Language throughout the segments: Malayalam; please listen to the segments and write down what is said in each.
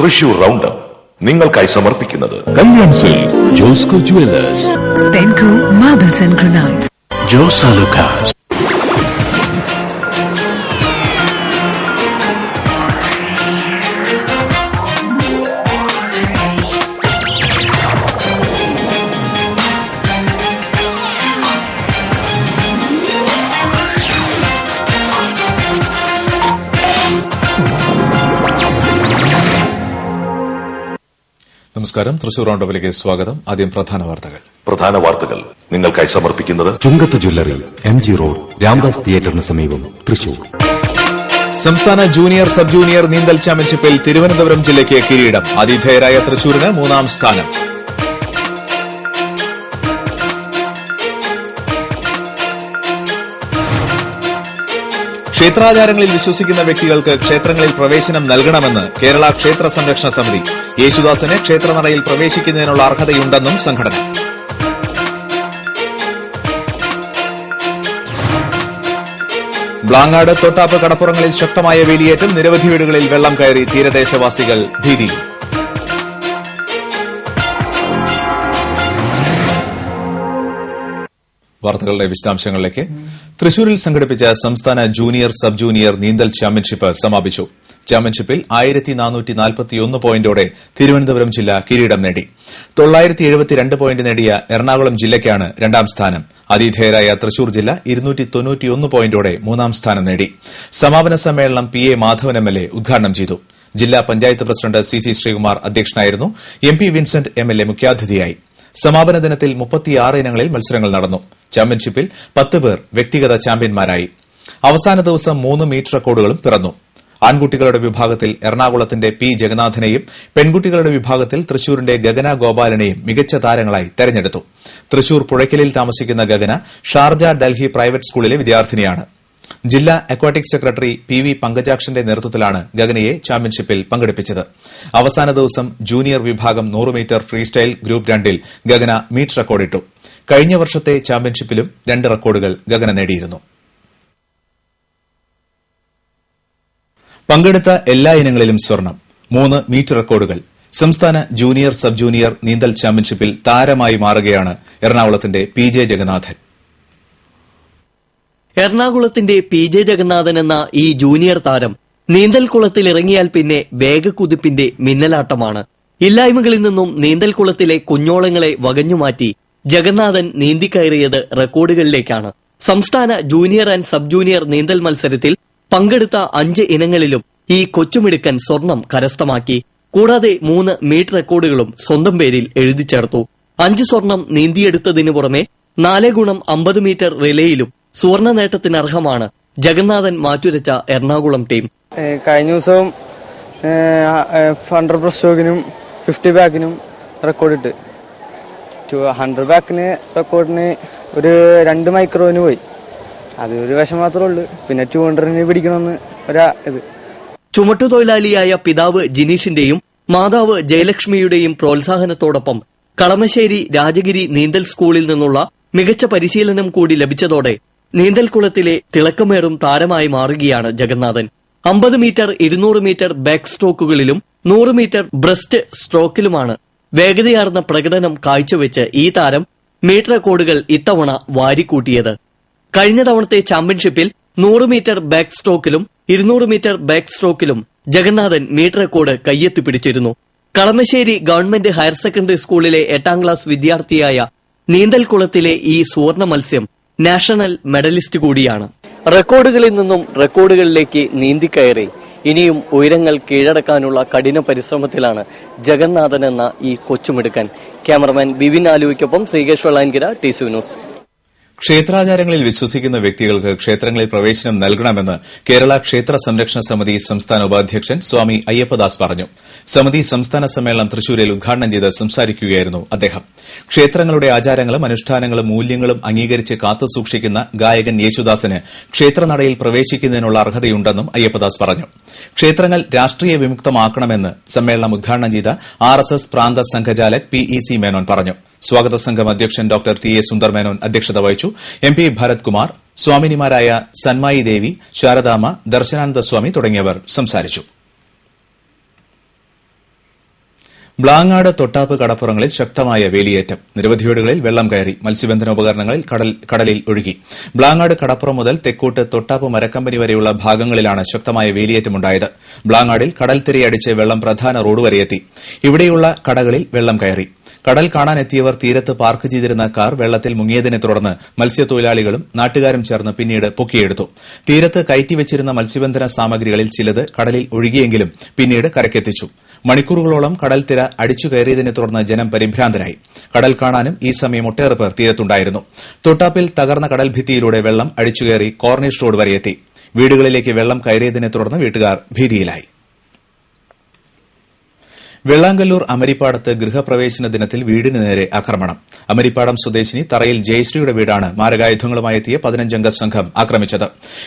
തൃശൂർ റൗണ്ട് നിങ്ങൾക്കായി സമർപ്പിക്കുന്നത് Kalyan silk Josco jewellers and Granites. Jos നമസ്കാരം. തൃശൂർ റൗണ്ടപ്പിലേക്ക് സ്വാഗതം. ആദ്യം പ്രധാന വാർത്തകൾ. പ്രധാന വാർത്തകൾ നിങ്ങൾക്കായി സമർപ്പിക്കുന്നത് Chungath jewellery M G road Ramdas തിയേറ്ററിന് സമീപം തൃശൂർ. സംസ്ഥാന ജൂനിയർ സബ് ജൂനിയർ നീന്തൽ ചാമ്പ്യൻഷിപ്പിൽ തിരുവനന്തപുരം ജില്ലയ്ക്ക് കിരീടം. ആതിഥേയരായ തൃശൂരിന് മൂന്നാം സ്ഥാനം. ക്ഷേത്രാചാരങ്ങളിൽ വിശ്വസിക്കുന്ന വ്യക്തികൾക്ക് ക്ഷേത്രങ്ങളിൽ പ്രവേശനം നൽകണമെന്ന് കേരള ക്ഷേത്ര സംരക്ഷണ സമിതി യേശുദാസിന് ക്ഷേത്രനടയിൽ പ്രവേശിക്കുന്നതിനുള്ള അർഹതയുണ്ടെന്നും സംഘടന. ബ്ലാങ്ങാട് തൊട്ടാപ്പ് കടപ്പുറങ്ങളിൽ ശക്തമായ വേലിയേറ്റം നിരവധി വീടുകളിൽ വെള്ളം കയറി തീരദേശവാസികൾ ഭീതിയിൽ വാർത്തകളുടെ വിശദാംശങ്ങളിലേക്ക്. തൃശൂരിൽ സംഘടിപ്പിച്ച സംസ്ഥാന ജൂനിയർ സബ് ജൂനിയർ നീന്തൽ ചാമ്പ്യൻഷിപ്പ് സമാപിച്ചു. ചാമ്പ്യൻഷിപ്പിൽ ആയിരത്തി നാനൂറ്റി നാൽപ്പത്തിയൊന്ന് പോയിന്റോടെ തിരുവനന്തപുരം ജില്ല കിരീടം നേടി. തൊള്ളായിരത്തി എഴുപത്തിരണ്ട് പോയിന്റ് നേടിയ എറണാകുളം ജില്ലയ്ക്കാണ് രണ്ടാം സ്ഥാനം. അതിഥേയരായ തൃശൂർ ജില്ല ഇരുന്നൂറ്റി തൊണ്ണൂറ്റിയൊന്ന് പോയിന്റോടെ മൂന്നാം സ്ഥാനം നേടി. സമാപന സമ്മേളനം P A Madhavan M L A ഉദ്ഘാടനം ചെയ്തു. ജില്ലാ panchayat president C C Sreekumar അധ്യക്ഷനായിരുന്നു. M P Vincent M L A മുഖ്യാതിഥിയായി. സമാപന ദിനത്തിൽ മുപ്പത്തിയാറ് ഇനങ്ങളിൽ മത്സരങ്ങൾ നടന്നു. ചാമ്പ്യൻഷിപ്പിൽ പത്ത് പേർ വ്യക്തിഗത ചാമ്പ്യന്മാരായി. അവസാന ദിവസം മൂന്ന് മീറ്റ് റെക്കോർഡുകളും പിറന്നു. ആൺകുട്ടികളുടെ വിഭാഗത്തിൽ എറണാകുളത്തിന്റെ പി ജഗന്നാഥനെയും പെൺകുട്ടികളുടെ വിഭാഗത്തിൽ തൃശൂരിന്റെ ഗഗന ഗോപാലനെയും മികച്ച താരങ്ങളായി തെരഞ്ഞെടുത്തു. തൃശൂർ പുഴയ്ക്കലിൽ താമസിക്കുന്ന ഗഗന ഷാർജ ഡൽഹി പ്രൈവറ്റ് സ്കൂളിലെ വിദ്യാർത്ഥിനിയാണ്. ജില്ലാ അക്വാട്ടിക് സെക്രട്ടറി പി വി പങ്കജാക്ഷന്റെ നേതൃത്വത്തിലാണ് ഗഗനയെ ചാമ്പ്യൻഷിപ്പിൽ പങ്കെടുപ്പിച്ചത്. അവസാന ദിവസം ജൂനിയർ വിഭാഗം നൂറ് മീറ്റർ ഫ്രീസ്റ്റൈൽ ഗ്രൂപ്പ് രണ്ടിൽ ഗഗന മീറ്റ് റെക്കോർഡിട്ടു. കഴിഞ്ഞ വർഷത്തെ ചാമ്പ്യൻഷിപ്പിലും രണ്ട് റെക്കോർഡുകൾ ഗഗന നേടിയിരുന്നു. പങ്കെടുത്ത എല്ലാ ഇനങ്ങളിലും സ്വർണം മൂന്ന് മീറ്റ് റെക്കോർഡുകൾ. സംസ്ഥാന ജൂനിയർ സബ് ജൂനിയർ നീന്തൽ ചാമ്പ്യൻഷിപ്പിൽ താരമായി മാറുകയാണ് എറണാകുളത്തിന്റെ പി ജെ ജഗന്നാഥൻ. എറണാകുളത്തിന്റെ പി ജെ ജഗന്നാഥൻ എന്ന ഈ ജൂനിയർ താരം നീന്തൽക്കുളത്തിൽ ഇറങ്ങിയാൽ പിന്നെ വേഗക്കുതിപ്പിന്റെ മിന്നലാട്ടമാണ്. ഇല്ലായ്മകളിൽ നിന്നും നീന്തൽക്കുളത്തിലെ കുഞ്ഞോളങ്ങളെ വകഞ്ഞുമാറ്റി ജഗന്നാഥൻ നീന്തിക്കയറിയത് റെക്കോർഡുകളിലേക്കാണ്. സംസ്ഥാന ജൂനിയർ ആൻഡ് സബ് ജൂനിയർ നീന്തൽ മത്സരത്തിൽ പങ്കെടുത്ത അഞ്ച് ഇനങ്ങളിലും ഈ കൊച്ചുമിടുക്കൻ സ്വർണം കരസ്ഥമാക്കി. കൂടാതെ മൂന്ന് മീറ്റ് റെക്കോർഡുകളും സ്വന്തം പേരിൽ എഴുതി ചേർത്തു. അഞ്ച് സ്വർണം നീന്തിയെടുത്തതിനു പുറമെ നാല് ഗുണം അമ്പത് മീറ്റർ റിലേയിലും സുവർണ നേട്ടത്തിന് അർഹമാണ്. ജഗന്നാഥൻ മാറ്റുരച്ച എറണാകുളം ടീം. കഴിഞ്ഞ ദിവസവും ഹൺഡ്രഡ് പ്ലസ് സ്റ്റോക്കിനും ഫിഫ്റ്റി ബാക്കിനും റെക്കോർഡ് ഇട്ട് ഹൺഡ്രഡ് ബാക്കിന് റെക്കോർഡിന് ഒരു രണ്ട് മൈക്രോന് പോയി. അത് ഒരു വശം മാത്രമേ ഉള്ളൂ. പിന്നെ ടു ഹൺഡ്രഡിന് പിടിക്കണമെന്ന് ഒരാ ഇത്. ചുമട്ടുതൊഴിലാളിയായ പിതാവ് ജിനീഷിന്റെയും മാതാവ് ജയലക്ഷ്മിയുടെയും പ്രോത്സാഹനത്തോടൊപ്പം കളമശ്ശേരി രാജഗിരി നീന്തൽ സ്കൂളിൽ നിന്നുള്ള മികച്ച പരിശീലനം കൂടി ലഭിച്ചതോടെ നീന്തൽക്കുളത്തിലെ തിളക്കമേറും താരമായി മാറുകയാണ് ജഗന്നാഥൻ. അമ്പത് മീറ്റർ ഇരുന്നൂറ് മീറ്റർ ബാക്ക് സ്ട്രോക്കുകളിലും നൂറ് മീറ്റർ ബ്രസ്റ്റ് സ്ട്രോക്കിലുമാണ് വേഗതയാർന്ന പ്രകടനം കാഴ്ചവെച്ച് ഈ താരം മീറ്റർ റെക്കോർഡുകൾ ഇത്തവണ വാരിക്കൂട്ടിയത്. കഴിഞ്ഞ തവണത്തെ ചാമ്പ്യൻഷിപ്പിൽ നൂറ് മീറ്റർ ബാക്ക് സ്ട്രോക്കിലും ഇരുന്നൂറ് മീറ്റർ ബാക്ക് സ്ട്രോക്കിലും ജഗന്നാഥൻ മീറ്റർ റെക്കോർഡ് കയ്യെത്തിപ്പിടിച്ചിരുന്നു കളമശ്ശേരി ഗവൺമെന്റ് ഹയർ സെക്കൻഡറി സ്കൂളിലെ എട്ടാം ക്ലാസ് വിദ്യാർത്ഥിയായ നീന്തൽക്കുളത്തിലെ ഈ സുവർണ മത്സ്യം നാഷണൽ മെഡലിസ്റ്റ് കൂടിയാണ്. റെക്കോർഡുകളിൽ നിന്നും റെക്കോർഡുകളിലേക്ക് നീന്തിക്കയറി. ഇനിയും ഉയരങ്ങൾ കീഴടക്കാനുള്ള കഠിന പരിശ്രമത്തിലാണ് ജഗന്നാഥൻ എന്ന ഈ കൊച്ചുമിടുക്കൻ. ക്യാമറമാൻ ബിവിൻ ആലുവയ്ക്കൊപ്പം ശ്രീകേഷ് ലാൻകിര ടി ന്യൂസ്. ക്ഷേത്രാചാരങ്ങളിൽ വിശ്വസിക്കുന്ന വ്യക്തികൾക്ക് ക്ഷേത്രങ്ങളിൽ പ്രവേശനം നൽകണമെന്ന് കേരള ക്ഷേത്ര സംരക്ഷണ സമിതി സംസ്ഥാന ഉപാധ്യക്ഷൻ സ്വാമി അയ്യപ്പദാസ് പറഞ്ഞു. സമിതി സംസ്ഥാന സമ്മേളനം തൃശൂരിൽ ഉദ്ഘാടനം ചെയ്ത് സംസാരിക്കുകയായിരുന്നു അദ്ദേഹം. ക്ഷേത്രങ്ങളുടെ ആചാരങ്ങളും അനുഷ്ഠാനങ്ങളും മൂല്യങ്ങളും അംഗീകരിച്ച് കാത്തുസൂക്ഷിക്കുന്ന ഗായകൻ യേശുദാസിന് ക്ഷേത്രനടയിൽ പ്രവേശിക്കുന്നതിനുള്ള അർഹതയുണ്ടെന്നും അയ്യപ്പദാസ് പറഞ്ഞു. ക്ഷേത്രങ്ങൾ രാഷ്ട്രീയ വിമുക്തമാക്കണമെന്ന് സമ്മേളനം ഉദ്ഘാടനം ചെയ്ത ആർ എസ് എസ് പ്രാന്ത സംഘചാലക് പി ഇ സി മേനോൻ പറഞ്ഞു. സ്വാഗത സംഘം അധ്യക്ഷൻ ഡോക്ടർ ടി എ സുന്ദർമേനോൻ അധ്യക്ഷത വഹിച്ചു. എം പി ഭരത് കുമാർ സ്വാമിനിമാരായ സന്മായി ദേവി ശാരദാമ്മ ദർശനാനന്ദ സ്വാമി തുടങ്ങിയവർ സംസാരിച്ചു. ബ്ലാങ്ങാട് തൊട്ടാപ്പ് കടപ്പുറങ്ങളിൽ ശക്തമായ വേലിയേറ്റം. നിരവധി വീടുകളിൽ വെള്ളം കയറി മത്സ്യബന്ധന ഉപകരണങ്ങളിൽ കടലിൽ ഒഴുകി. ബ്ലാങ്ങാട് കടപ്പുറം മുതൽ തെക്കോട്ട് തൊട്ടാപ്പ് മരക്കമ്പനി വരെയുള്ള ഭാഗങ്ങളിലാണ് ശക്തമായ വേലിയേറ്റമുണ്ടായത്. ബ്ലാങ്ങാടിൽ കടൽ തിരയടിച്ച് വെള്ളം പ്രധാന റോഡ് വരെയെത്തി ഇവിടെയുള്ള കടകളിൽ വെള്ളം കയറി. കടൽ കാണാനെത്തിയവർ തീരത്ത് പാർക്ക് ചെയ്തിരുന്ന കാർ വെള്ളത്തിൽ മുങ്ങിയതിനെ തുടർന്ന് മത്സ്യത്തൊഴിലാളികളും നാട്ടുകാരും ചേർന്ന് പിന്നീട് പൊക്കിയെടുത്തു. തീരത്ത് കയറ്റിവച്ചിരുന്ന മത്സ്യബന്ധന സാമഗ്രികളിൽ ചിലത് കടലിൽ ഒഴുകിയെങ്കിലും പിന്നീട് കരക്കെത്തിച്ചു മണിക്കൂറുകളോളം കടൽ തിര അടിച്ചു കയറിയതിനെ തുടർന്ന് ജനം പരിഭ്രാന്തരായി. കടൽ കാണാനും ഈ സമയം ഒട്ടേറെ പേർ തീരത്തുണ്ടായിരുന്നു. തൊട്ടാപ്പിൽ തകർന്ന കടൽ ഭിത്തിയിലൂടെ വെള്ളം അടിച്ചുകയറി കോർണിഷ് റോഡ് വരെയെത്തി വീടുകളിലേക്ക് വെള്ളം കയറിയതിനെ തുടർന്ന് വീട്ടുകാർ ഭീതിയിലായി. വെള്ളാങ്കല്ലൂർ അമരിപ്പാടത്ത് ഗൃഹപ്രവേശന ദിനത്തിൽ വീടിന് നേരെ ആക്രമണം. അമരിപ്പാടം സ്വദേശിനി തറയിൽ ജയശ്രീയുടെ വീടാണ് മാരകായുധങ്ങളുമായി എത്തിയ പതിനഞ്ചംഗ സംഘം ആക്രമിച്ചത്.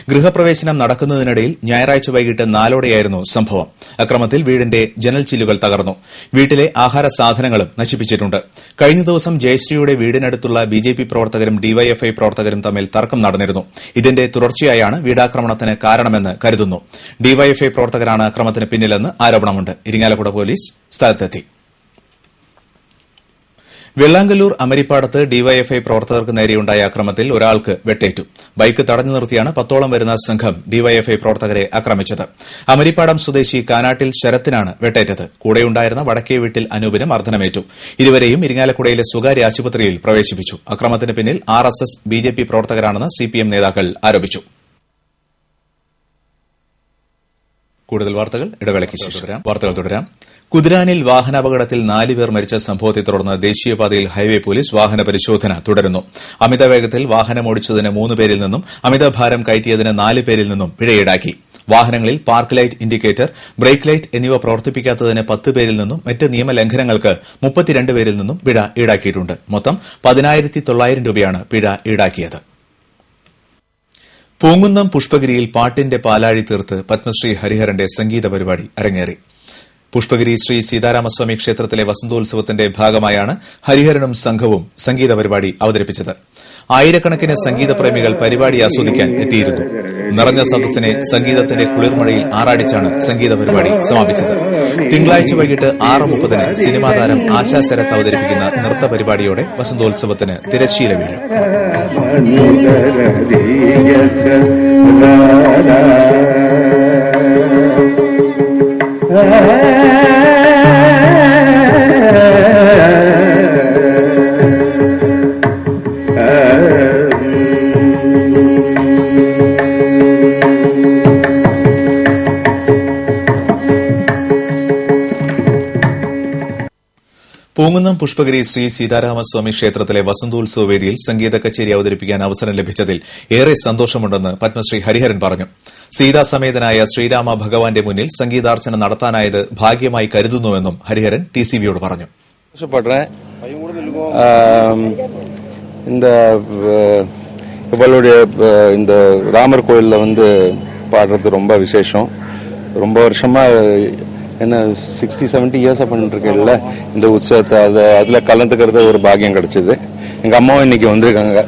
ഗൃഹപ്രവേശനം നടക്കുന്നതിനിടയിൽ ഞായറാഴ്ച വൈകിട്ട് നാലോടെയായിരുന്നു സംഭവം. അക്രമത്തിൽ വീടിന്റെ ജനൽ ചില്ലുകൾ തകർന്നു. വീട്ടിലെ ആഹാര സാധനങ്ങളും നശിപ്പിച്ചിട്ടുണ്ട്. കഴിഞ്ഞ ദിവസം ജയശ്രീയുടെ വീടിനടുത്തുള്ള ബിജെപി പ്രവർത്തകരും ഡിവൈഎഫ്ഐ പ്രവർത്തകരും തമ്മിൽ തർക്കം നടന്നിരുന്നു. ഇതിന്റെ തുടർച്ചയായാണ് വീടാക്രമണത്തിന് കാരണമെന്ന് കരുതുന്നു. ഡിവൈഎഫ്ഐ പ്രവർത്തകരാണ് അക്രമത്തിന് പിന്നിലെന്ന് ആരോപണമുണ്ട്. ഇരിങ്ങാലക്കുട പോലീസ് സ്ഥലത്തെത്തി. വെള്ളാങ്കല്ലൂർ അമരിപ്പാടത്ത് ഡിവൈഎഫ്ഐ പ്രവർത്തകർക്ക് നേരെയുണ്ടായ അക്രമത്തിൽ ഒരാൾക്ക് വെട്ടേറ്റു. ബൈക്ക് തടഞ്ഞു നിർത്തിയാണ് പത്തോളം വരുന്ന സംഘം ഡിവൈഎഫ്ഐ പ്രവർത്തകരെ ആക്രമിച്ചത്. അമരിപ്പാടം സ്വദേശി കാനാട്ടിൽ ശരത്തിനാണ് വെട്ടേറ്റത്. കൂടെയുണ്ടായിരുന്ന വടക്കേ വീട്ടിൽ അനൂപിന് മർദ്ദനമേറ്റു. ഇരുവരെയും ഇരിങ്ങാലക്കുടയിലെ സ്വകാര്യ ആശുപത്രിയിൽ പ്രവേശിപ്പിച്ചു. അക്രമത്തിന് പിന്നിൽ ആർഎസ്എസ് എസ് എസ് ബിജെപി പ്രവർത്തകരാണെന്ന് സിപിഎം നേതാക്കൾ ആരോപിച്ചു. കൂടുതൽ വാർത്തകൾ ഇടവേളയ്ക്ക് ശേഷം. വാർത്തകൾ തുടരാം. കുതിരാനിൽ വാഹനാപകടത്തിൽ നാല് പേർ മരിച്ച സംഭവത്തെ തുടർന്ന് ദേശീയപാതയിൽ ഹൈവേ പോലീസ് വാഹന പരിശോധന തുടരുന്നു. അമിത വേഗത്തിൽ വാഹനമോടിച്ചതിന് മൂന്ന് പേരിൽ നിന്നും അമിത ഭാരം കയറ്റിയതിന് നാല് പേരിൽ നിന്നും പിഴ ഈടാക്കി വാഹനങ്ങളിൽ park light indicator brake light എന്നിവ പ്രവർത്തിപ്പിക്കാത്തതിന് പത്ത് പേരിൽ നിന്നും മറ്റ് നിയമലംഘനങ്ങൾക്ക് മുപ്പത്തിരണ്ട് പേരിൽ നിന്നും പിഴ ഈടാക്കിയിട്ടുണ്ട്. മൊത്തം പതിനായിരത്തി തൊള്ളായിരം രൂപയാണ് പിഴ ഈടാക്കിയത്. പൂങ്കുന്നം പുഷ്പഗിരിയിൽ പാട്ടിന്റെ പാലാഴി തീർത്ത് പത്മശ്രീ ഹരിഹരന്റെ സംഗീത പരിപാടി അരങ്ങേറി പുഷ്പഗിരി ശ്രീ സീതാരാമസ്വാമി ക്ഷേത്രത്തിലെ വസന്തോത്സവത്തിന്റെ ഭാഗമായാണ് ഹരിഹരനും സംഘവും സംഗീത പരിപാടി അവതരിപ്പിച്ചത്. ആയിരക്കണക്കിന് സംഗീത പ്രേമികൾ പരിപാടി ആസ്വദിക്കാൻ എത്തിയിരുന്നു. നിറഞ്ഞ സദസ്സിനെ സംഗീതത്തിന്റെ കുളിർമഴയിൽ ആറാടിച്ചാണ് സംഗീത പരിപാടി സമാപിച്ചത്. തിങ്കളാഴ്ച വൈകിട്ട് ആറ് മുപ്പതിന് സിനിമാ താരം ആശാ ശരത്ത് അവതരിപ്പിക്കുന്ന നൃത്ത പരിപാടിയോടെ വസന്തോത്സവത്തിന് തിരശ്ശീല വീഴും. പൂങ്കുന്നം പുഷ്പഗിരി ശ്രീ സീതാരാമസ്വാമി ക്ഷേത്രത്തിലെ വസന്തോത്സവ വേദിയിൽ സംഗീത കച്ചേരി അവതരിപ്പിക്കാൻ അവസരം ലഭിച്ചതിൽ ഏറെ സന്തോഷമുണ്ടെന്ന് പത്മശ്രീ ഹരിഹരൻ പറഞ്ഞു സീതാസമേതനായ ശ്രീരാമ ഭഗവാന്റെ മുന്നിൽ സംഗീതാർച്ചന നടത്താനായത് ഭാഗ്യമായി കരുതുന്നുവെന്നും ഹരിഹരൻ ടി സി ബിയോട് പറഞ്ഞു சந்தோஷப்படுறேன் ஆம், இந்த அஹ், இவளுடைய அஹ், இந்த ராமர் கோயில்ல வந்து பாடுறது ரொம்ப விசேஷம் ரொம்ப வருஷமா என்ன சிக்ஸ்டி செவன்டி இயர்ஸா பண்ணிட்டு இருக்கேன்ல இந்த உற்சவத்தை அதை அதுல கலந்துக்கிறது ஒரு பாக்கியம் கிடைச்சது எங்க அம்மாவும் இன்னைக்கு வந்திருக்காங்க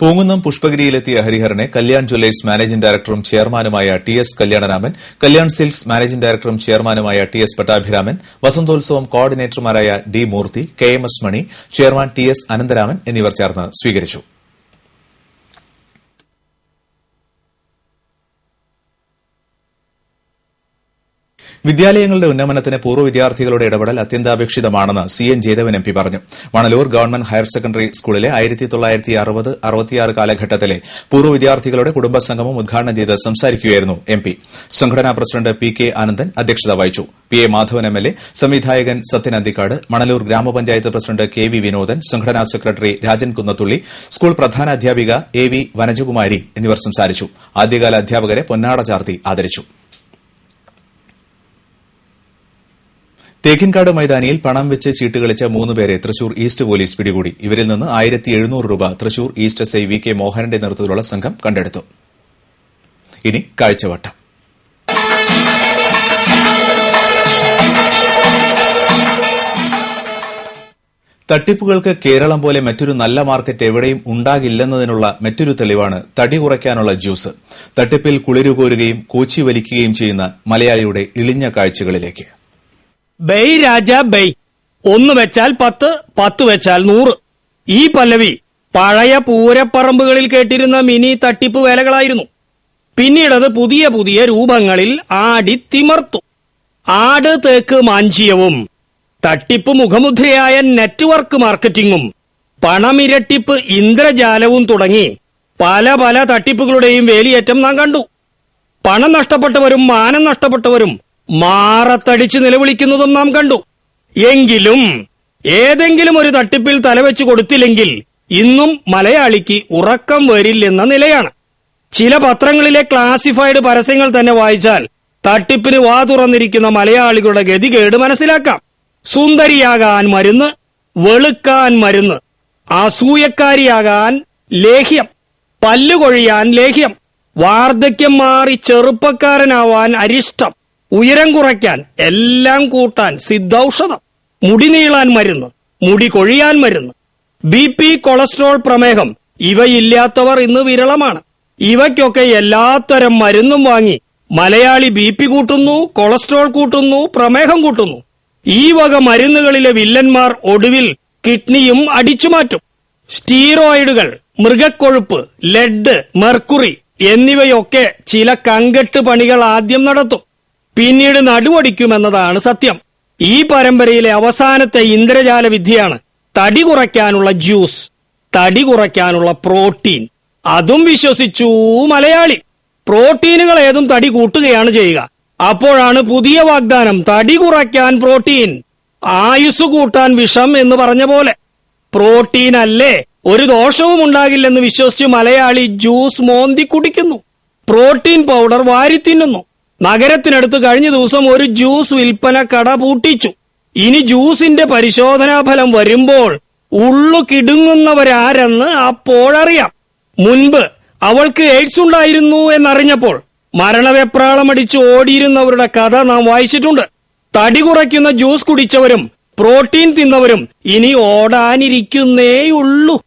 പൂങ്കുന്നം പുഷ്പഗിരിയിലെത്തിയ ഹരിഹരനെ കല്യാൺ ജ്വല്ലേഴ്സ് മാനേജിംഗ് ഡയറക്ടറും ചെയർമാനുമായ T S Kalyanaraman Kalyan silks managing ഡയറക്ടറും ചെയർമാനുമായ T S Pattabhiraman വസന്തോത്സവം കോർഡിനേറ്റർമാരായ D Moorthy K M S Mani chairman T S Anantharaman എന്നിവർ ചേർന്ന് സ്വീകരിച്ചു. വിദ്യാലയങ്ങളുടെ ഉന്നമനത്തിന് പൂർവ വിദ്യാർത്ഥികളുടെ ഇടപെടൽ അത്യന്താപേക്ഷിതമാണെന്ന് C N Jayadevan M P പറഞ്ഞു. മണലൂർ ഗവൺമെന്റ് ഹയർ സെക്കൻഡറി സ്കൂളിലെ ആയിരത്തി തൊള്ളായിരത്തി അറുപത് അറുപത്തിയാറ് കാലഘട്ടത്തിലെ പൂർവ വിദ്യാർത്ഥികളുടെ കുടുംബസംഗമം ഉദ്ഘാടനം ചെയ്ത് സംസാരിക്കുകയായിരുന്നു എം പി. സംഘടനാ പ്രസിഡന്റ് പി കെ ആനന്ദൻ അധ്യക്ഷത വഹിച്ചു. P A Madhavan M L A സംവിധായകൻ സത്യൻ അന്തിക്കാട് മണലൂർ ഗ്രാമപഞ്ചായത്ത് പ്രസിഡന്റ് കെ വി വിനോദൻ സംഘടനാ സെക്രട്ടറി രാജൻ കുന്നത്തുള്ളി സ്കൂൾ പ്രധാന അധ്യാപിക എ വി വനജകുമാരി എന്നിവർ സംസാരിച്ചു. ആദ്യകാല അധ്യാപകരെ പൊന്നാട ചാർത്തി ആദരിച്ചു. തേക്കിൻകാട് മൈതാനിയിൽ പണം വെച്ച് ചീട്ട് കളിച്ച മൂന്ന് പേരെ തൃശൂർ ഈസ്റ്റ് പോലീസ് പിടികൂടി. ഇവരിൽ നിന്ന് ആയിരത്തി എഴുന്നൂറ് രൂപ Thrissur east S I V K മോഹനന്റെ നേതൃത്വത്തിലുള്ള സംഘം കണ്ടെടുത്തു. ഇനി കാഴ്ചവട്ടം. തട്ടിപ്പുകൾക്ക് കേരളം പോലെ മറ്റൊരു നല്ല മാർക്കറ്റ് എവിടെയും ഉണ്ടാകില്ലെന്നതിനുള്ള മറ്റൊരു തെളിവാണ് തടി കുറയ്ക്കാനുള്ള ജ്യൂസ്. തട്ടിപ്പിൽ കുളിരുകോരുകയും കോച്ചി വലിക്കുകയും ചെയ്യുന്ന മലയാളിയുടെ ഇളിഞ്ഞ കാഴ്ചകളിലേക്ക്. Bye Raja bye. ഒന്ന് വെച്ചാൽ പത്ത് പത്ത് വെച്ചാൽ നൂറ്. ഈ പല്ലവി പഴയ പൂരപ്പറമ്പുകളിൽ കേട്ടിരുന്ന മിനി തട്ടിപ്പ് വേലകളായിരുന്നു. പിന്നീടത് പുതിയ പുതിയ രൂപങ്ങളിൽ ആടിത്തിമർത്തു ആട് തേക്ക് മാഞ്ചിയവും തട്ടിപ്പ് മുഖമുദ്രയായ നെറ്റ്വർക്ക് മാർക്കറ്റിംഗും പണമിരട്ടിപ്പ് ഇന്ദ്രജാലവും തുടങ്ങി പല പല തട്ടിപ്പുകളുടെയും വേലിയേറ്റം നാം കണ്ടു. പണം നഷ്ടപ്പെട്ടവരും മാനം നഷ്ടപ്പെട്ടവരും മാറത്തടിച്ച് നിലവിളിക്കുന്നതും നാം കണ്ടു. എങ്കിലും ഏതെങ്കിലും ഒരു തട്ടിപ്പിൽ തലവെച്ച് കൊടുത്തില്ലെങ്കിൽ ഇന്നും മലയാളിക്ക് ഉറക്കം വരില്ലെന്ന നിലയാണ്. ചില പത്രങ്ങളിലെ ക്ലാസിഫൈഡ് പരസ്യങ്ങൾ തന്നെ വായിച്ചാൽ തട്ടിപ്പിന് വാ തുറന്നിരിക്കുന്ന മലയാളികളുടെ ഗതികേട് മനസ്സിലാക്കാം. സുന്ദരിയാകാൻ മരുന്ന് വെളുക്കാൻ മരുന്ന് അസൂയക്കാരിയാകാൻ ലേഹ്യം പല്ലുകൊഴിയാൻ ലേഹ്യം വാർദ്ധക്യം മാറി ചെറുപ്പക്കാരനാവാൻ അരിഷ്ടം ഉയരം കുറയ്ക്കാൻ എല്ലാം കൂട്ടാൻ സിദ്ധൌഷധം. മുടി നീളാൻ മരുന്ന് മുടി കൊഴിയാൻ മരുന്ന്. ബി പി കൊളസ്ട്രോൾ പ്രമേഹം ഇവയില്ലാത്തവർ ഇന്ന് വിരളമാണ്. ഇവയ്ക്കൊക്കെ എല്ലാത്തരം മരുന്നും വാങ്ങി മലയാളി ബി പി കൂട്ടുന്നു കൊളസ്ട്രോൾ കൂട്ടുന്നു പ്രമേഹം കൂട്ടുന്നു. ഈ വക മരുന്നുകളിലെ വില്ലന്മാർ ഒടുവിൽ കിഡ്നിയും അടിച്ചുമാറ്റും സ്റ്റീറോയിഡുകൾ മൃഗക്കൊഴുപ്പ് ലെഡ് മെർക്കുറി എന്നിവയൊക്കെ ചില കങ്കെട്ട് പണികൾ ആദ്യം നടത്തും. പിന്നീട് നടുവടിക്കുമെന്നതാണ് സത്യം. ഈ പരമ്പരയിലെ അവസാനത്തെ ഇന്ദ്രജാല വിദ്യയാണ് തടി കുറയ്ക്കാനുള്ള ജ്യൂസ് തടി കുറയ്ക്കാനുള്ള പ്രോട്ടീൻ. അതും വിശ്വസിച്ചു മലയാളി. പ്രോട്ടീനുകൾ ഏതും തടി കൂട്ടുകയാണ് ചെയ്യുക. അപ്പോഴാണ് പുതിയ വാഗ്ദാനം തടി കുറയ്ക്കാൻ പ്രോട്ടീൻ ആയുസ് കൂട്ടാൻ വിഷം എന്ന് പറഞ്ഞ പോലെ. പ്രോട്ടീൻ അല്ലേ ഒരു ദോഷവും ഉണ്ടാകില്ലെന്ന് വിശ്വസിച്ച് മലയാളി ജ്യൂസ് മോന്തി കുടിക്കുന്നു. പ്രോട്ടീൻ പൗഡർ വാരി തിന്നുന്നു. നഗരത്തിനടുത്ത് കഴിഞ്ഞ ദിവസം ഒരു ജ്യൂസ് വിൽപ്പന കട പൂട്ടിച്ചു. ഇനി ജ്യൂസിന്റെ പരിശോധനാ ഫലം വരുമ്പോൾ ഉള്ളു കിടുങ്ങുന്നവരാരെന്ന് അപ്പോഴറിയാം. മുൻപ് അവൾക്ക് എയ്ഡ്സ് ഉണ്ടായിരുന്നു എന്നറിഞ്ഞപ്പോൾ മരണവെപ്രാളമടിച്ച് ഓടിയിരുന്നവരുടെ കഥ നാം വായിച്ചിട്ടുണ്ട്. തടി കുറയ്ക്കുന്ന ജ്യൂസ് കുടിച്ചവരും പ്രോട്ടീൻ തിന്നവരും ഇനി ഓടാനിരിക്കുന്നേയുള്ളൂ.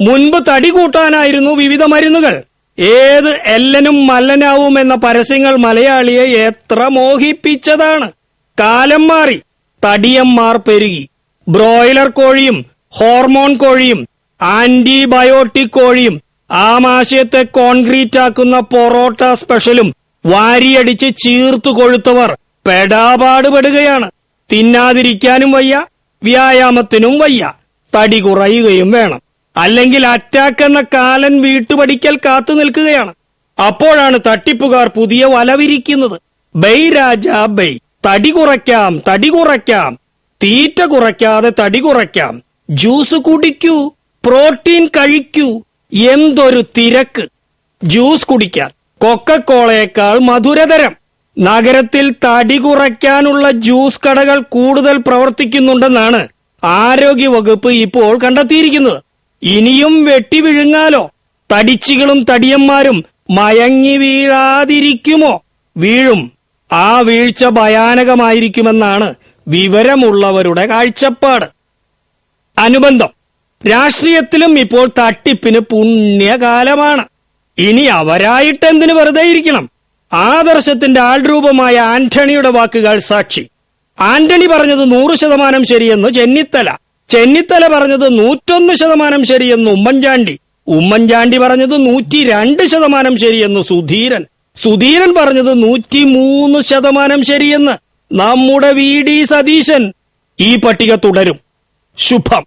മുൻപ് തടി കൂട്ടാനായിരുന്നു വിവിധ മരുന്നുകൾ. ഏത് എല്ലനും മല്ലനാവും എന്ന പരസ്യങ്ങൾ മലയാളിയെ എത്ര മോഹിപ്പിച്ചതാണ്? കാലം മാറി തടിയന്മാർ പെരുകി. ബ്രോയിലർ കോഴിയും ഹോർമോൺ കോഴിയും ആന്റിബയോട്ടിക് കോഴിയും ആമാശയത്തെ കോൺക്രീറ്റ് ആക്കുന്ന പൊറോട്ട സ്പെഷ്യലും വാരിയടിച്ച് ചീർത്തു കൊഴുത്തവർ പെടാപാടുപെടുകയാണ്. തിന്നാതിരിക്കാനും വയ്യ വ്യായാമത്തിനും വയ്യ തടി കുറയുകയും വേണം. അല്ലെങ്കിൽ അറ്റാക്ക് എന്ന കാലൻ വീട്ടുപടിക്കൽ കാത്തു നിൽക്കുകയാണ്. അപ്പോഴാണ് തട്ടിപ്പുകാർ പുതിയ വലവിരിക്കുന്നത്. By Raja by. തടി കുറയ്ക്കാം തടി കുറയ്ക്കാം. തീറ്റ കുറയ്ക്കാതെ തടി കുറയ്ക്കാം. ജ്യൂസ് കുടിക്കൂ പ്രോട്ടീൻ കഴിക്കൂ. എന്തൊരു തിരക്ക്. ജ്യൂസ് കുടിക്കാൻ. കൊക്കക്കോളയേക്കാൾ മധുരതരം. നഗരത്തിൽ തടി കുറയ്ക്കാനുള്ള ജ്യൂസ് കടകൾ കൂടുതൽ പ്രവർത്തിക്കുന്നുണ്ടെന്നാണ് ആരോഗ്യവകുപ്പ് ഇപ്പോൾ കണ്ടെത്തിയിരിക്കുന്നത്. ഇനിയും വെട്ടി വിഴുങ്ങാലോ? തടിച്ചികളും തടിയന്മാരും മയങ്ങി വീഴാതിരിക്കുമോ? വീഴും. ആ വീഴ്ച ഭയാനകമായിരിക്കുമെന്നാണ് വിവരമുള്ളവരുടെ കാഴ്ചപ്പാട്. അനുബന്ധം. രാഷ്ട്രീയത്തിലും ഇപ്പോൾ തട്ടിപ്പിന് പുണ്യകാലമാണ്. ഇനി അവരായിട്ട് എന്തിനു വെറുതെ ഇരിക്കണം? ആദർശത്തിന്റെ ആൾരൂപമായ ആന്റണിയുടെ വാക്കുകൾ സാക്ഷി. ആന്റണി പറഞ്ഞത് നൂറ് ശതമാനം ശരിയെന്ന് ചെന്നിത്തല. ചെന്നിത്തല പറഞ്ഞത് നൂറ്റൊന്ന് ശതമാനം ശരിയെന്ന് ഉമ്മൻചാണ്ടി. ഉമ്മൻചാണ്ടി പറഞ്ഞത് നൂറ്റി രണ്ട് ശതമാനം ശരിയെന്ന് സുധീരൻ. സുധീരൻ പറഞ്ഞത് നൂറ്റി മൂന്ന് ശതമാനം ശരിയെന്ന് നമ്മുടെ വി ഡി സതീശൻ ഈ പട്ടിക തുടരും. ശുഭം.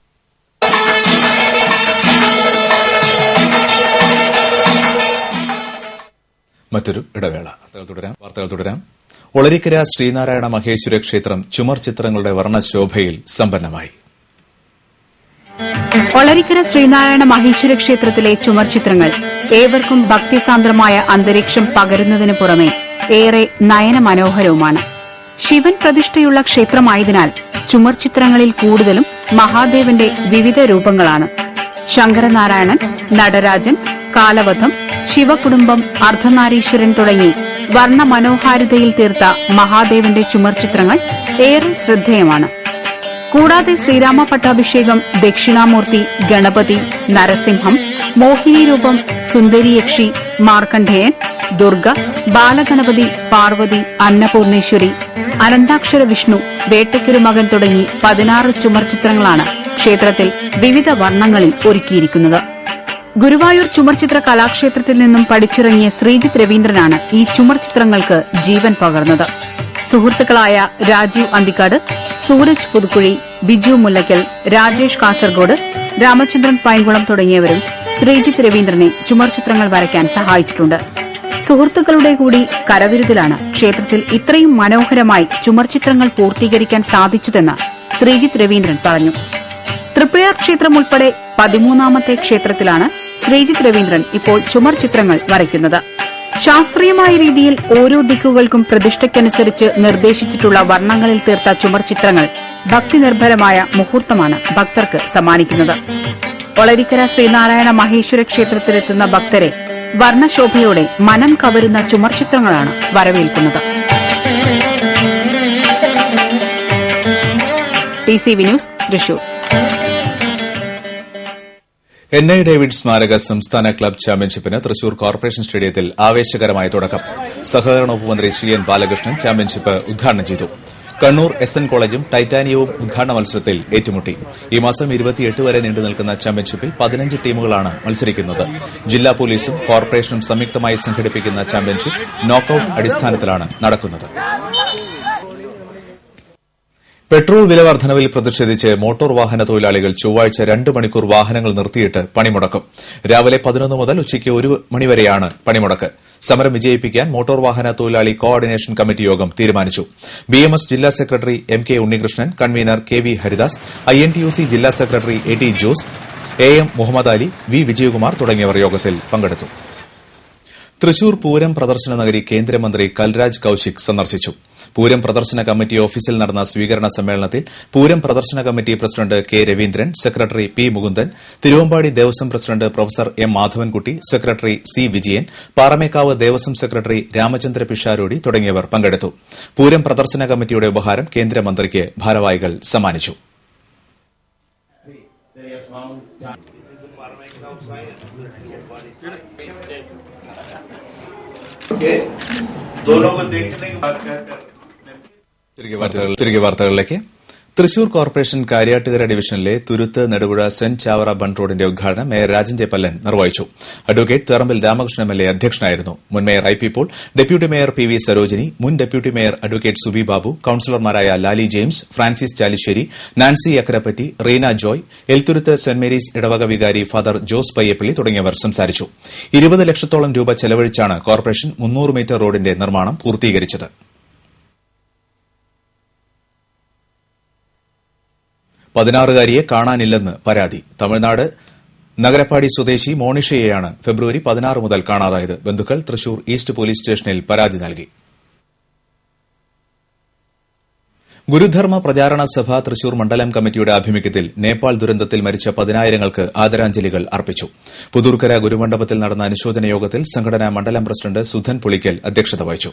മറ്റൊരു ഇടവേള. വാർത്തകൾ തുടരാം വാർത്തകൾ തുടരാം. ഒളരിക്കര ശ്രീനാരായണ മഹേശ്വര ക്ഷേത്രം ചുമർ ചിത്രങ്ങളുടെ വർണശോഭയിൽ സമ്പന്നമായി. ഒളരിക്കര ശ്രീനാരായണ മഹേശ്വര ക്ഷേത്രത്തിലെ ചുമർചിത്രങ്ങൾ ഏവർക്കും ഭക്തിസാന്ദ്രമായ അന്തരീക്ഷം പകരുന്നതിനു പുറമെ ഏറെ നയനമനോഹരവുമാണ്. ശിവൻ പ്രതിഷ്ഠയുള്ള ക്ഷേത്രമായതിനാൽ ചുമർചിത്രങ്ങളിൽ കൂടുതലും മഹാദേവന്റെ വിവിധ രൂപങ്ങളാണ്. ശങ്കരനാരായണൻ നടരാജൻ കാലവധം ശിവകുടുംബം അർദ്ധനാരീശ്വരൻ തുടങ്ങി വർണ മനോഹാരിതയിൽ തീർത്ത മഹാദേവന്റെ ചുമർചിത്രങ്ങൾ ഏറെ ശ്രദ്ധേയമാണ്. കൂടാതെ ശ്രീരാമ പട്ടാഭിഷേകം ദക്ഷിണാമൂർത്തി ഗണപതി നരസിംഹം മോഹിനി രൂപം സുന്ദരിയക്ഷി മാർക്കണ്ഡേയൻ ദുർഗ ബാലഗണപതി പാർവതി അന്നപൂർണേശ്വരി അനന്താക്ഷര വിഷ്ണു വേട്ടയ്ക്കൊരു മകൻ തുടങ്ങി പതിനാറ് ചുമർ ചിത്രങ്ങളാണ് ക്ഷേത്രത്തിൽ വിവിധ വർണങ്ങളിൽ ഒരുക്കിയിരിക്കുന്നത്. ഗുരുവായൂർ ചുമർചിത്ര കലാക്ഷേത്രത്തിൽ നിന്നും പഠിച്ചിറങ്ങിയ ശ്രീജിത്ത് രവീന്ദ്രനാണ് ഈ ചുമർചിത്രങ്ങൾക്ക് ജീവൻ പകർന്നത്. സുഹൃത്തുക്കളായ രാജീവ് അന്തിക്കാട് സൂരജ് പുതുക്കുഴി ബിജു മുല്ലക്കൽ രാജേഷ് കാസർഗോഡ് രാമചന്ദ്രൻ പൈങ്കുളം തുടങ്ങിയവരും ശ്രീജിത്ത് രവീന്ദ്രനെ ചുമർ ചിത്രങ്ങൾ വരയ്ക്കാൻ സഹായിച്ചിട്ടുണ്ട്. സുഹൃത്തുക്കളുടെ കൂടി കരവിരുതിലാണ് ക്ഷേത്രത്തിൽ ഇത്രയും മനോഹരമായി ചുമർചിത്രങ്ങൾ പൂർത്തീകരിക്കാൻ സാധിച്ചതെന്ന് ശ്രീജിത്ത് രവീന്ദ്രൻ പറഞ്ഞു. തൃപ്രയാർ ക്ഷേത്രം ഉൾപ്പെടെ പതിമൂന്നാമത്തെ ക്ഷേത്രത്തിലാണ് ശ്രീജിത്ത് രവീന്ദ്രൻ ഇപ്പോൾ ചുമർചിത്രങ്ങൾ വരയ്ക്കുന്നത്. ശാസ്ത്രീയമായ രീതിയിൽ ഓരോ ദിക്കുകൾക്കും പ്രതിഷ്ഠയ്ക്കനുസരിച്ച് നിർദ്ദേശിച്ചിട്ടുള്ള വർണങ്ങളിൽ തീർത്ത ചുമർ ചിത്രങ്ങൾ ഭക്തിനിർഭരമായ മുഹൂർത്തമാണ് ഭക്തർക്ക് സമ്മാനിക്കുന്നത്. ഒളരിക്കര ശ്രീനാരായണ മഹേശ്വര ക്ഷേത്രത്തിലെത്തുന്ന ഭക്തരെ വർണശോഭയോടെ മനം കവരുന്ന ചുമർ ചിത്രങ്ങളാണ് വരവേൽക്കുന്നത്. T C V news Thrissur. N I David സ്മാരക സംസ്ഥാന ക്ലബ് ചാമ്പ്യൻഷിപ്പിന് തൃശൂർ കോർപ്പറേഷൻ സ്റ്റേഡിയത്തിൽ ആവേശകരമായ തുടക്കം. സഹകരണ ഉപമന്ത്രി സി എൻ ബാലകൃഷ്ണൻ ചാമ്പ്യൻഷിപ്പ് ഉദ്ഘാടനം ചെയ്തു. കണ്ണൂർ എസ് എൻ കോളേജും ടൈറ്റാനിയവും ഉദ്ഘാടന മത്സരത്തിൽ ഏറ്റുമുട്ടി. ഈ മാസം ഇരുപത്തിയെട്ട് വരെ നീണ്ടു നിൽക്കുന്ന ചാമ്പ്യൻഷിപ്പിൽ പതിനഞ്ച് ടീമുകളാണ് മത്സരിക്കുന്നത്. ജില്ലാ പോലീസും കോർപ്പറേഷനും സംയുക്തമായി സംഘടിപ്പിക്കുന്ന ചാമ്പ്യൻഷിപ്പ് നോക്കൌട്ട് അടിസ്ഥാനത്തിലാണ് നടക്കുന്നത്. പെട്രോൾ വില വർധനവിൽ പ്രതിഷേധിച്ച് മോട്ടോർ വാഹന തൊഴിലാളികൾ ചൊവ്വാഴ്ച രണ്ട് മണിക്കൂർ വാഹനങ്ങൾ നിർത്തിയിട്ട് പണിമുടക്കും. രാവിലെ പതിനൊന്ന് മുതൽ ഉച്ചയ്ക്ക് ഒരു മണിവരെയാണ് പണിമുടക്ക്. സമരം വിജയിപ്പിക്കാൻ മോട്ടോർ വാഹന തൊഴിലാളി കോർഡിനേഷൻ കമ്മിറ്റി യോഗം തീരുമാനിച്ചു. ബിഎംഎസ് ജില്ലാ secretary M K Unnikrishnan convener K V Haridas I N T U C ജില്ലാ secretary A T Jose A M Muhammad Ali V Vijayakumar തുടങ്ങിയവർ യോഗത്തിൽ പങ്കെടുത്തു. തൃശൂർ പൂരം പ്രദർശന നഗരി കേന്ദ്രമന്ത്രി കൽരാജ് കൌശിക് സന്ദർശിച്ചു. പൂരം പ്രദർശന കമ്മിറ്റി ഓഫീസിൽ നടന്ന സ്വീകരണ സമ്മേളനത്തിൽ പൂരം പ്രദർശന committee president K Raveendran secretary P Mukundan Thiruvambadi Devaswom president professor M Madhavankutty secretary C Vijayan Paramekkavu Devaswom secretary Ramachandra Pisharody തുടങ്ങിയവർ പങ്കെടുത്തു. പൂരം പ്രദർശന കമ്മിറ്റിയുടെ ഉപഹാരം കേന്ദ്രമന്ത്രിക്ക് ഭാരവാഹികൾ സമ്മാനിച്ചു. दोनों को देखने की बात कर तिरगे वार्ता वार्ता लेके। തൃശൂർ കോർപ്പറേഷൻ കാര്യാട്ടുകര ഡിവിഷനിലെ തുരുത്ത് നെടുപുഴ സെന്റ് ചാവറ ബൺ റോഡിന്റെ ഉദ്ഘാടനം മേയർ രാജൻ പല്ലൻ നിർവഹിച്ചു. Advocate Therambil Ramakrishnan M L A അധ്യക്ഷനായിരുന്നു. മുൻ mayor I P Paul deputy mayor P V Sarojini മുൻ deputy mayor advocate Subi Babu കൌൺസിലർമാരായ Lali James Francis Chalissery Nancy Akkarapatti Reena Joy Elthuruthu saint Mary's ഇടവക വികാരി ഫാദർ ജോസ് പയ്യപ്പള്ളി തുടങ്ങിയവർ സംസാരിച്ചു. ഇരുപത് ലക്ഷത്തോളം രൂപ ചെലവഴിച്ചാണ് കോർപ്പറേഷൻ മുന്നൂറ് മീറ്റർ റോഡിന്റെ നിർമ്മാണം പൂർത്തീകരിച്ചത്. പതിനാറുകാരിയെ കാണാനില്ലെന്ന് പരാതി. തമിഴ്നാട് നഗരപ്പാടി സ്വദേശി മോണിഷയെയാണ് ഫെബ്രുവരി പതിനാറ് മുതൽ കാണാതായത്. ബന്ധുക്കൾ തൃശൂർ ഈസ്റ്റ് പോലീസ് സ്റ്റേഷനിൽ പരാതി നൽകി. ഗുരുധർമ്മ പ്രചാരണ സഭ തൃശൂർ മണ്ഡലം കമ്മിറ്റിയുടെ ആഭിമുഖ്യത്തിൽ നേപ്പാൾ ദുരന്തത്തിൽ മരിച്ച പതിനായിരങ്ങൾക്ക് ആദരാഞ്ജലികൾ അർപ്പിച്ചു. പുതൂർക്കര ഗുരുമണ്ഡപത്തിൽ നടന്ന അനുശോചന യോഗത്തിൽ സംഘടനാ മണ്ഡലം പ്രസിഡന്റ് സുധൻ പുളിക്കൽ അധ്യക്ഷത വഹിച്ചു.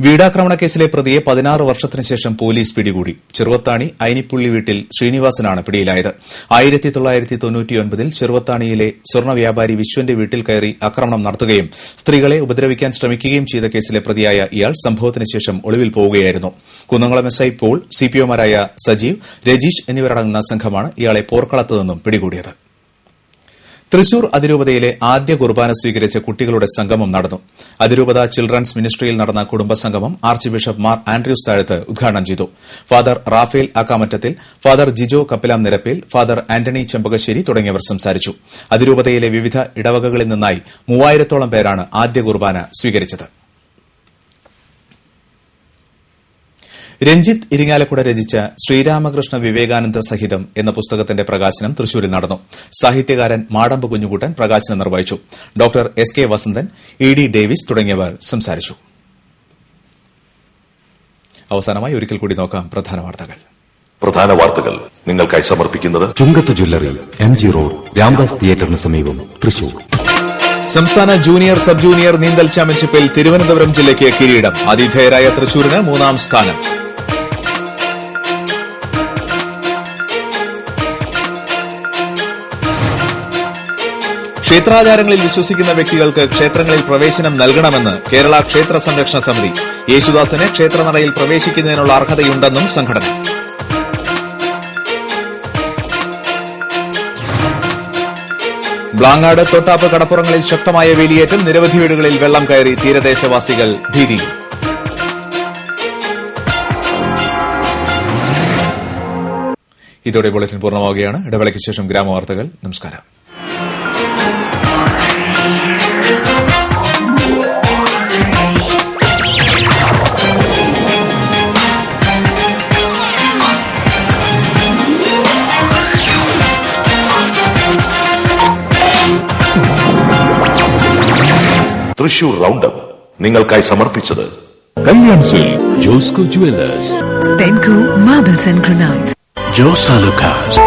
വീടാക്രമണ കേസിലെ പ്രതിയെ പതിനാറ് വർഷത്തിന് ശേഷം പോലീസ് പിടികൂടി. ചെറുവത്താണി അയിനിപ്പുള്ളി വീട്ടിൽ ശ്രീനിവാസനാണ് പിടിയിലായത്. ആയിരത്തി തൊള്ളായിരത്തി തൊണ്ണൂറ്റിയൊൻപതിൽ ചെറുവത്താണിയിലെ സ്വർണ വ്യാപാരി വിശ്വന്റെ വീട്ടിൽ കയറി ആക്രമണം നടത്തുകയും സ്ത്രീകളെ ഉപദ്രവിക്കാൻ ശ്രമിക്കുകയും ചെയ്ത കേസിലെ പ്രതിയായ ഇയാൾ സംഭവത്തിന് ശേഷം ഒളിവിൽ പോവുകയായിരുന്നു. കുന്നംകുളം എസ് ഐ പോൾ സിപിഒമാരായ സജീവ് രജീഷ് എന്നിവരടങ്ങുന്ന സംഘമാണ് ഇയാളെ പോർക്കളത്തു നിന്നും പിടികൂടിയത്. തൃശൂർ അതിരൂപതയിലെ ആദ്യ കുർബാന സ്വീകരിച്ച കുട്ടികളുടെ സംഗമം നടന്നു. അതിരൂപത ചിൽഡ്രൻസ് മിനിസ്ട്രിയിൽ നടന്ന കുടുംബ സംഗമം arch bishop Mar Andrews Thazhath ഉദ്ഘാടനം ചെയ്തു. Father Raphael Akkamattathil father Jijo Kappilam Nirappel father Antony Chempakassery തുടങ്ങിയവർ സംസാരിച്ചു. അതിരൂപതയിലെ വിവിധ ഇടവകകളിൽ നിന്നായി മൂവായിരത്തോളം പേരാണ് ആദ്യ കുർബാന സ്വീകരിച്ചത്. രഞ്ജിത്ത് ഇരിങ്ങാലക്കുട രചിച്ച ശ്രീരാമകൃഷ്ണ വിവേകാനന്ദ സഹിതം എന്ന പുസ്തകത്തിന്റെ പ്രകാശനം തൃശൂരിൽ നടന്നു. സാഹിത്യകാരൻ മാടമ്പ് കുഞ്ഞുകുട്ടൻ പ്രകാശനം നിർവഹിച്ചു. Doctor S K Vasanthan E D Davis തുടങ്ങിയവർ സംസാരിച്ചു. അവസാനമായി ഒരിക്കൽ കൂടി നോക്കാം പ്രധാന വാർത്തകൾ. പ്രധാന വാർത്തകൾ നിങ്ങൾക്കായി സമർപ്പിക്കുന്നത് Chungath jewellery M G road Ramdas തിയേറ്ററിന് സമീപം തൃശൂർ. സംസ്ഥാന ജൂനിയർ സബ് ജൂനിയർ നീന്തൽ ചാമ്പ്യൻഷിപ്പിൽ തിരുവനന്തപുരം ജില്ലയ്ക്ക് കിരീടം. ആതിഥേയരായ തൃശൂരിന് മൂന്നാം സ്ഥാനം. ക്ഷേത്രാചാരങ്ങളിൽ വിശ്വസിക്കുന്ന വ്യക്തികൾക്ക് ക്ഷേത്രങ്ങളിൽ പ്രവേശനം നൽകണമെന്ന് കേരള ക്ഷേത്ര സംരക്ഷണ സമിതി യേശുദാസിന് ക്ഷേത്രനടയിൽ പ്രവേശിക്കുന്നതിനുള്ള അർഹതയുണ്ടെന്നും സംഘടന. ബ്ലാങ്ങാട് തൊട്ടാപ്പ് കടപ്പുറങ്ങളിൽ ശക്തമായ വേലിയേറ്റം നിരവധി വീടുകളിൽ വെള്ളം കയറി തീരദേശവാസികൾ ഭീതി. ഇതോടെ ബുള്ളറ്റിൻ പൂർണമാവുകയാണ്. ഇടവേളയ്ക്ക് ശേഷം ഗ്രാമവാർത്തകൾ. നമസ്കാരം. തൃശൂർ റൗണ്ടപ്പ് നിങ്ങൾക്കായി സമർപ്പിച്ചത് Kalyan silk Josco jewellers Marbles and Granites. Jos Alukkas